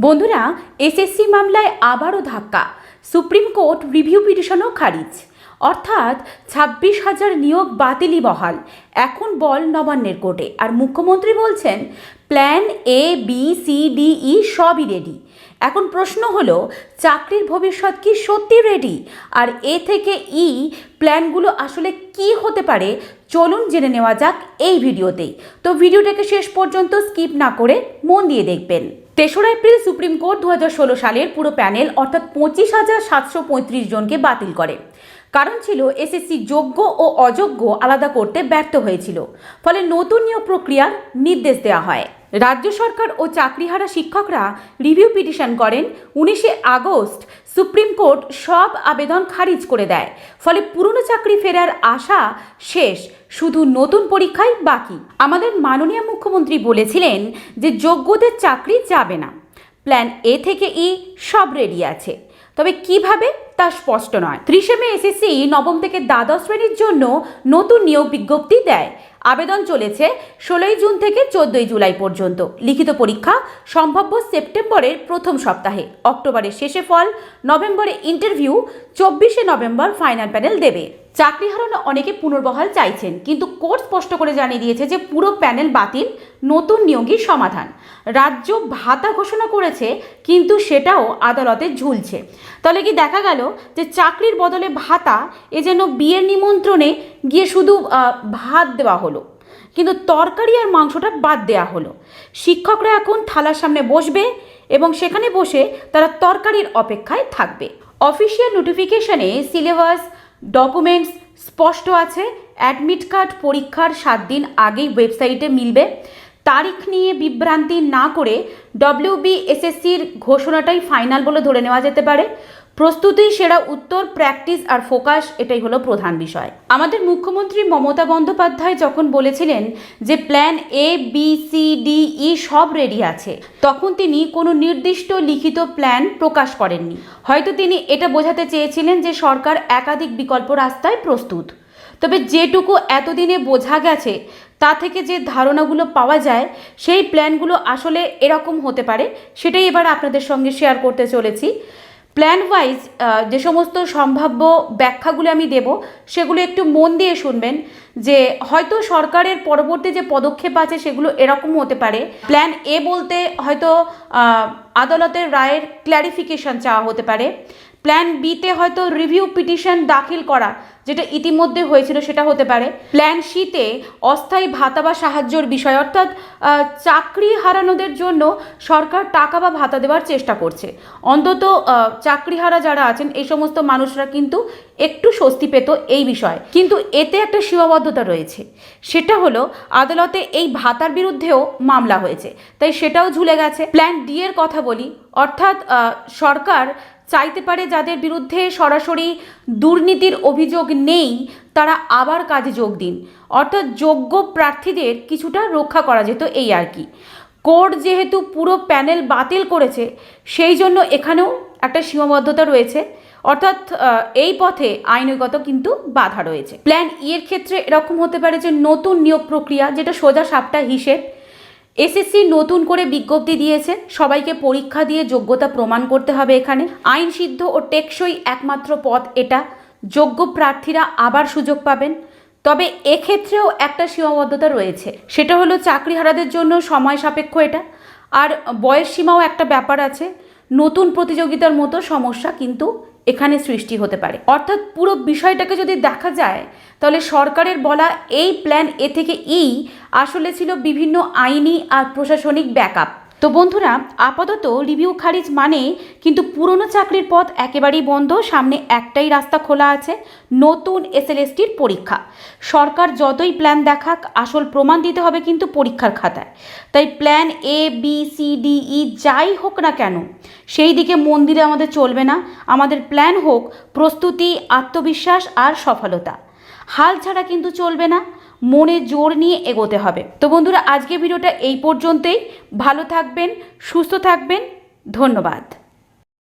বন্ধুরা, এসএসসি মামলায় আবারও ধাক্কা। সুপ্রিম কোর্ট রিভিউ পিটিশনও খারিজ। অর্থাৎ ছাব্বিশ হাজার নিয়োগ বাতিলই বহাল। এখন বল নবান্নের কোর্টে। আর মুখ্যমন্ত্রী বলছেন plan A B C D E সবই রেডি এখন প্রশ্ন হলো, চাকরির ভবিষ্যৎ কি সত্যি রেডি আর এ থেকে ই প্ল্যানগুলো আসলে কি হতে পারে? চলুন জেনে নেওয়া যাক এই ভিডিওতেই তো ভিডিওটাকে শেষ পর্যন্ত স্কিপ না করে মন দিয়ে দেখবেন। তেসরা এপ্রিল সুপ্রিম কোর্ট দু হাজার ষোলো সালের পুরো প্যানেল অর্থাৎ পঁচিশ হাজার সাতশো পঁয়ত্রিশ জনকে বাতিল করে। কারণ ছিল এসএসসি যোগ্য ও অযোগ্য আলাদা করতে ব্যর্থ হয়েছিল। ফলে নতুন নিয়োগ প্রক্রিয়ার নির্দেশ দেওয়া হয়। রাজ্য সরকার ও চাকরিহারা শিক্ষকরা রিভিউ পিটিশন করেন। উনিশে আগস্ট সুপ্রিম কোর্ট সব আবেদন খারিজ করে দেয়। ফলে পুরনো চাকরি ফেরার আশা শেষ। শুধু নতুন পরীক্ষাই বাকি। আমাদের মাননীয় মুখ্যমন্ত্রী বলেছিলেন যে যোগ্যদের চাকরি যাবে না। প্ল্যান এ থেকে ই সব রেডি আছে। তবে কীভাবে তা স্পষ্ট নয়। ত্রিশে মে এসএসসি নবম থেকে দ্বাদশ শ্রেণির জন্য নতুন নিয়োগ বিজ্ঞপ্তি দেয়। আবেদন চলেছে ষোলোই জুন থেকে চোদ্দই জুলাই পর্যন্ত। লিখিত পরীক্ষা সম্ভাব্য সেপ্টেম্বরের প্রথম সপ্তাহে। অক্টোবরের শেষে ফল, নভেম্বরে ইন্টারভিউ, চব্বিশে নভেম্বর ফাইনাল প্যানেল দেবে। চাকরি হারানো অনেকে পুনর্বহাল চাইছেন, কিন্তু কোর্ট স্পষ্ট করে জানিয়ে দিয়েছে যে পুরো প্যানেল বাতিল, নতুন নিয়োগই সমাধান। রাজ্য ভাতা ঘোষণা করেছে, কিন্তু সেটাও আদালতে ঝুলছে। তাহলে কি দেখা গেল যে চাকরির বদলে ভাতা, এ যেন বিয়ের নিমন্ত্রণে গিয়ে শুধু ভাত দেওয়া হলো। কিন্তু তরকারি আর মাংসটা বাদ দেওয়া হলো। শিক্ষকরা এখন থালার সামনে বসবে এবং সেখানে বসে তারা তরকারির অপেক্ষায় থাকবে। অফিসিয়াল নোটিফিকেশনে সিলেবাস ডকুমেন্টস স্পষ্ট আছে, অ্যাডমিট কার্ড পরীক্ষার সাত দিন আগেই ওয়েবসাইটে মিলবে। তারিখ নিয়ে বিভ্রান্তি না করে ডব্লিউবিএসএসসির ঘোষণাটাই ফাইনাল বলে ধরে নেওয়া যেতে পারে। প্রস্তুতি, সেরা উত্তর, প্র্যাকটিস আর ফোকাস, এটাই হলো প্রধান বিষয়। আমাদের মুখ্যমন্ত্রী মমতা বন্দ্যোপাধ্যায় যখন বলেছিলেন যে plan A B C D E সব রেডি আছে, তখন তিনি কোনো নির্দিষ্ট লিখিত প্ল্যান প্রকাশ করেননি। হয়তো তিনি এটা বোঝাতে চেয়েছিলেন যে সরকার একাধিক বিকল্প রাস্তায় প্রস্তুত। তবে যেটুকু এতদিনে বোঝা গেছে, তা থেকে যে ধারণাগুলো পাওয়া যায়, সেই প্ল্যানগুলো আসলে এরকম হতে পারে, সেটাই এবার আপনাদের সঙ্গে শেয়ার করতে চলেছি। প্ল্যান ওয়াইজ যে সমস্ত সম্ভাব্য ব্যাখ্যাগুলো আমি দেব, সেগুলো একটু মন দিয়ে শুনবেন যে হয়তো সরকারের পরবর্তী যে পদক্ষেপ আছে সেগুলো এরকম হতে পারে। প্ল্যান এ বলতে হয়তো আদালতের রায়ের ক্ল্যারিফিকেশন চাওয়া হতে পারে। প্ল্যান বিতে হয়তো রিভিউ পিটিশন দাখিল করা, যেটা ইতিমধ্যে হয়েছিল, সেটা হতে পারে। প্ল্যান সিতে অস্থায়ী ভাতা বা সাহায্যর বিষয়, অর্থাৎ চাকরি হারানোদের জন্য সরকার টাকা বা ভাতা দেওয়ার চেষ্টা করছে। অন্তত চাকরিহারা যারা আছেন, এই সমস্ত মানুষরা কিন্তু একটু স্বস্তি পেত এই বিষয়ে। কিন্তু এতে একটা সীমাবদ্ধতা রয়েছে। সেটা হলো, আদালতে এই ভাতার বিরুদ্ধেও মামলা হয়েছে। তাই সেটাও ঝুলে গেছে। প্ল্যান ডি এর কথা বলি, অর্থাৎ সরকার চাইতে পারে যাদের বিরুদ্ধে সরাসরি দুর্নীতির অভিযোগ নেই, তারা আবার কাজে যোগ দিন। অর্থাৎ যোগ্য প্রার্থীদের কিছুটা রক্ষা করা যেত এই আর কি। কোর্ট যেহেতু পুরো প্যানেল বাতিল করেছে, সেই জন্য এখানেও একটা সীমাবদ্ধতা রয়েছে। অর্থাৎ এই পথে আইনগত কিন্তু বাধা রয়েছে। প্ল্যান ই এর ক্ষেত্রে এরকম হতে পারে যে নতুন নিয়োগ প্রক্রিয়া যেটা সোজা সাপটা হিসেব এসএসসি নতুন করে বিজ্ঞপ্তি দিয়েছে। সবাইকে পরীক্ষা দিয়ে যোগ্যতা প্রমাণ করতে হবে এখানে। আইন সিদ্ধ ও টেকসই একমাত্র পথ এটা। যোগ্য প্রার্থীরা আবার সুযোগ পাবেন। তবে এক্ষেত্রেও একটা সীমাবদ্ধতা রয়েছে। সেটা হলো চাকরিহারাদের জন্য সময় সাপেক্ষ এটা। আর বয়স সীমাও একটা ব্যাপার আছে। নতুন প্রতিযোগিতার মতো সমস্যা কিন্তু এখানে সৃষ্টি হতে পারে। অর্থাৎ পুরো বিষয়টাকে যদি দেখা যায়, তাহলে সরকারের বলা এই প্ল্যান এ থেকে ই আসলে ছিল বিভিন্ন আইনি আর প্রশাসনিক ব্যাকআপ। তো বন্ধুরা, আপাতত রিভিউ খারিজ মানে কিন্তু পুরনো চাকরির পথ একেবারেই বন্ধ, সামনে একটাই রাস্তা খোলা আছে, নতুন এসএলএসটির পরীক্ষা। সরকার যতই প্ল্যান দেখাক, আসল প্রমাণ দিতে হবে কিন্তু পরীক্ষার খাতায়। তাই plan A B C D E যাই হোক না কেন সেই দিকে মন দিলে আমাদের চলবে না। আমাদের প্ল্যান হোক প্রস্তুতি, আত্মবিশ্বাস আর সফলতা। হাল ছাড়া কিন্তু চলবে না। মনে জোর নিয়ে এগোতে হবে। তো বন্ধুরা আজকে ভিডিওটা এই পর্যন্তই। ভালো থাকবেন, সুস্থ থাকবেন। ধন্যবাদ।